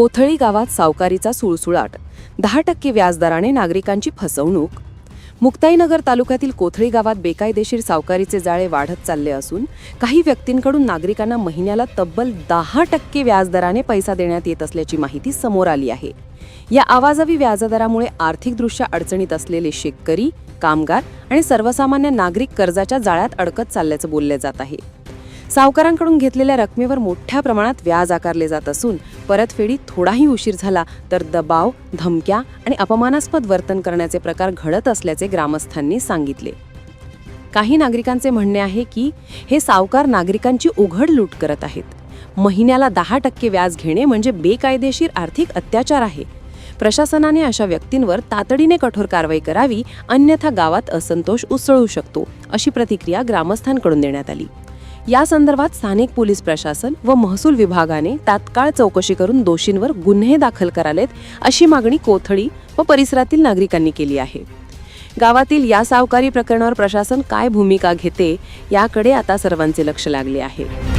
कोथळी गावात सावकारीचा सुळसुळाट. दहा टक्के व्याजदराने नागरिकांची फसवणूक. मुक्ताईनगर तालुक्यातील कोथळी गावात बेकायदेशीर सावकारीचे जाळे वाढत चालले असून काही व्यक्तींकडून नागरिकांना महिन्याला तब्बल दहा टक्के व्याजदराने पैसा देण्यात येत असल्याची माहिती समोर आली आहे. या आवाजावी व्याजदरामुळे आर्थिकदृष्ट्या अडचणीत असलेले शेतकरी कामगार आणि सर्वसामान्य नागरिक कर्जाच्या जाळ्यात अडकत चालल्याचं बोलले जात आहे. सावकारांकडून घेतलेल्या रकमेवर मोठ्या प्रमाणात व्याज आकारले जात असून परतफेडीत थोडाही उशीर झाला तर दबाव धमक्या आणि अपमानास्पद वर्तन करण्याचे प्रकार घडत असल्याचे ग्रामस्थांनी सांगितले. काही नागरिकांचे म्हणणे आहे की हे सावकार नागरिकांची उघड लूट करत आहेत. महिन्याला दहा टक्के व्याज घेणे म्हणजे बेकायदेशीर आर्थिक अत्याचार आहे. प्रशासनाने अशा व्यक्तींवर तातडीने कठोर कारवाई करावी अन्यथा गावात असंतोष उसळू शकतो अशी प्रतिक्रिया ग्रामस्थांकडून देण्यात आली. या संदर्भात स्थानिक पोलीस प्रशासन व महसूल विभागाने तात्काळ चौकशी करून दोषींवर गुन्हे दाखल करावेत अशी मागणी कोथळी व परिसरातील नागरिकांनी केली आहे. गावातील या सावकारी प्रकरणावर प्रशासन काय भूमिका घेते याकडे आता सर्वांचे लक्ष लागले आहे.